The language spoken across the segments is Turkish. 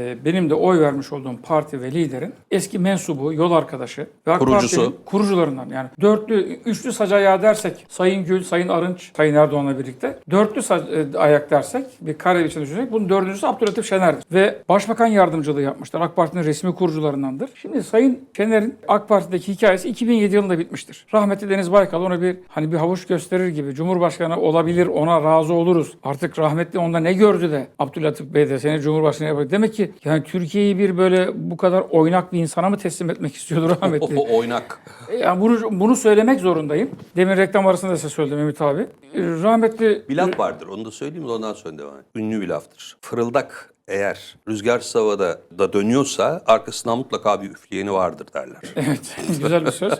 e, benim de oy vermiş olduğum parti ve liderin eski mensubu, yol arkadaşı ve AK Kurucusu. Parti'nin kurucularından yani dörtlü, üçlü sac ayağı dersek Sayın Gül, Sayın Arınç, Sayın Erdoğan'la birlikte dörtlü sac- e, ayak dersek bir kare biçimde düşünecek. Bunun dördüncüsü Abdülhatif Şener'dir. Ve Başbakan yardımcılığı yapmışlar. AK Parti'nin resmi kurucularındandır. Şimdi Sayın Şener'in AK Parti'deki hikayesi 2007 yılında bitmiştir. Rahmetli Deniz Baykal ona bir hani bir havuç gösterir gibi Cumhurbaşkanı olabilir ona razı oluruz. Artık rahmetli onda ne gördü de Abdülhatif Bey de seni Cumhurbaşkanı yapacak. Demek ki yani Türkiye'yi bir böyle bu kadar oynak bir insana mı teslim etmek istiyordu rahmetli? Oynak. Yani bunu, bunu söylemek zorundayım. Demin reklam arasında da size söyledim Ümit abi. Ee, Rahmetli Bir laf vardır onu da söyleyeyim de ondan sonra devam et. Ünlü bir laftır. Fırıldak eğer rüzgar havada da dönüyorsa arkasından mutlaka bir üfleyeni vardır derler. Evet, güzel bir söz.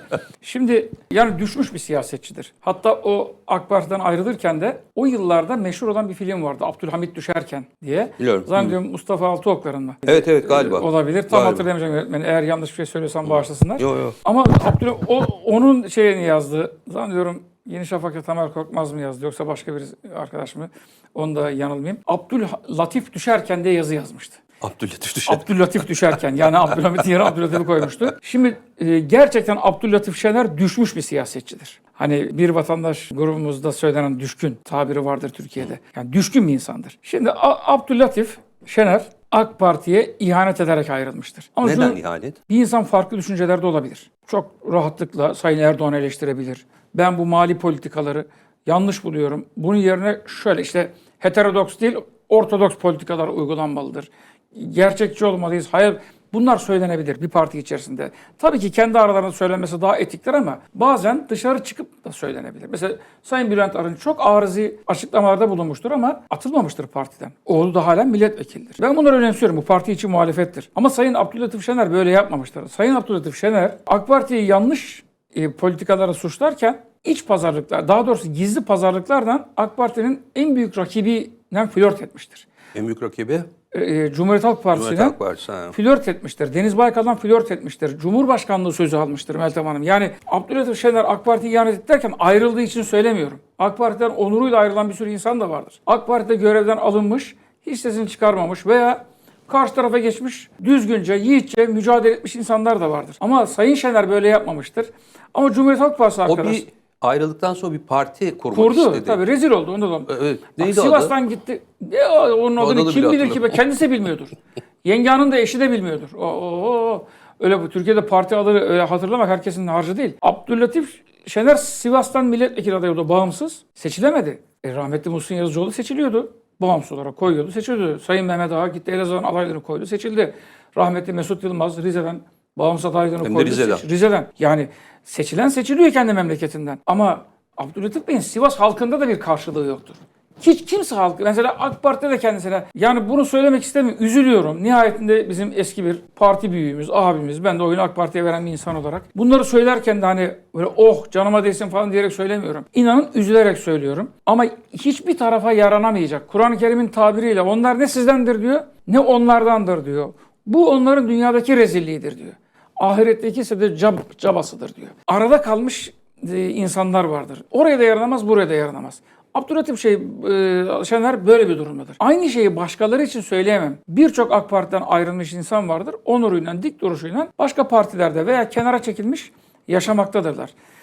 Şimdi yani düşmüş bir siyasetçidir. Hatta o AK Parti'den ayrılırken de o yıllarda meşhur olan bir film vardı. Abdülhamit Düşerken diye. Biliyorum. Zannediyorum Mustafa Altıoklar'ın mı? Evet evet galiba. Ee, Olabilir. Tam Galiba. hatırlayamayacağım yönetmeni. Eğer yanlış bir şey söylüyorsam bağışlasınlar. Yo yo. Ama Abdül, o, onun şeyini yazdı. Zannediyorum Yeni Şafak'ta Tamer Korkmaz mı yazdı yoksa başka bir arkadaş mı? Onu da yanılmayayım. Abdülatif düşerken diye yazı yazmıştı. Abdülatif Düşer. Abdülatif düşerken yani Abdülhamit'in yerine Abdülatif'i koymuştu. Şimdi e, gerçekten Abdülatif Şener düşmüş bir siyasetçidir. Hani bir vatandaş grubumuzda söylenen düşkün tabiri vardır Türkiye'de. Yani düşkün bir insandır. Şimdi A- Abdülatif Şener AK Parti'ye ihanet ederek ayrılmıştır. Ama Neden şunu- ihanet? bir insan farklı düşüncelerde olabilir. Çok rahatlıkla Sayın Erdoğan eleştirebilir. Ben bu mali politikaları yanlış buluyorum. Bunun yerine şöyle işte heterodoks değil ortodoks politikalar uygulanmalıdır. Gerçekçi olmalıyız. Hayır bunlar söylenebilir bir parti içerisinde. Tabii ki kendi aralarında söylenmesi daha etiktir ama bazen dışarı çıkıp da söylenebilir. Mesela Sayın Bülent Arınç çok arızi açıklamalarda bulunmuştur ama atılmamıştır partiden. Oğlu da halen milletvekildir. Ben bunları önemsiyorum. Bu parti için muhalefettir. Ama Sayın Abdülatif Şener böyle yapmamıştır. Sayın Abdülatif Şener AK Parti'yi yanlış e, politikalara suçlarken iç pazarlıklar, daha doğrusu gizli pazarlıklardan AK Parti'nin en büyük rakibiyle flört etmiştir. En büyük rakibi E, e, Cumhuriyet Halk Halk Partisi. ha. flört etmiştir. Deniz Baykal'dan flört etmiştir. Cumhurbaşkanlığı sözü almıştır Meltem Hanım. Yani Abdülhatif Şener AK Parti'yi ihanet derken ayrıldığı için söylemiyorum. AK Parti'den onuruyla ayrılan bir sürü insan da vardır. AK Parti'de görevden alınmış, hiç sesini çıkarmamış veya karşı tarafa geçmiş, düzgünce, yiğitçe mücadele etmiş insanlar da vardır. Ama Sayın Şener böyle yapmamıştır. Ama Cumhuriyet Halk Partisi O arkadaş bir ayrıldıktan sonra bir parti kurmak kurdu. istedi. Tabii rezil oldu. Onda da. Evet. Bak, Neydi adı? Sivas'tan gitti. Ya, onun adını adını kim bilir ki? hatırlamıyorum. Kendisi bilmiyordur. Yenge Hanım da eşi de bilmiyordur. O, o, o. Öyle bu Türkiye'de parti adı öyle hatırlamak herkesin harcı değil. Abdüllatif Şener Sivas'tan milletvekili adayı oldu. Bağımsız. Seçilemedi. E, rahmetli Muhsin Yazıcıoğlu seçiliyordu. Bağımsız olarak koyuyordu. Seçiliyordu. Sayın Mehmet Ağa gitti Elazığ'ın adaylarını koydu. Seçildi. Rahmetli Mesut Yılmaz Rize'den bağımsız adaylarını Hem koydu. Rize'den. seç- Rize'den. Yani seçilen seçiliyor kendi memleketinden. Ama Abdülhatif Bey'in Sivas halkında da bir karşılığı yoktur. Hiç kimse halkı, mesela AK Parti'de de kendisine, yani bunu söylemek istemiyorum, üzülüyorum. Nihayetinde bizim eski bir parti büyüğümüz, abimiz, ben de oyunu AK Parti'ye veren bir insan olarak. Bunları söylerken de hani böyle oh canıma değsin falan diyerek söylemiyorum. İnanın üzülerek söylüyorum. Ama hiçbir tarafa yaranamayacak. Kur'an-ı Kerim'in tabiriyle onlar ne sizdendir diyor, ne onlardandır diyor. Bu onların dünyadaki rezilliğidir diyor. Ahiretteki ise de cab- cabasıdır diyor. Arada kalmış e, insanlar vardır. Oraya da yaranamaz, buraya da yaranamaz. Abdülhatif şey, e, Şener böyle bir durumdadır. Aynı şeyi başkaları için söyleyemem. Birçok AK Parti'den ayrılmış insan vardır. Onuruyla, dik duruşuyla başka partilerde veya kenara çekilmiş yaşamaktadırlar.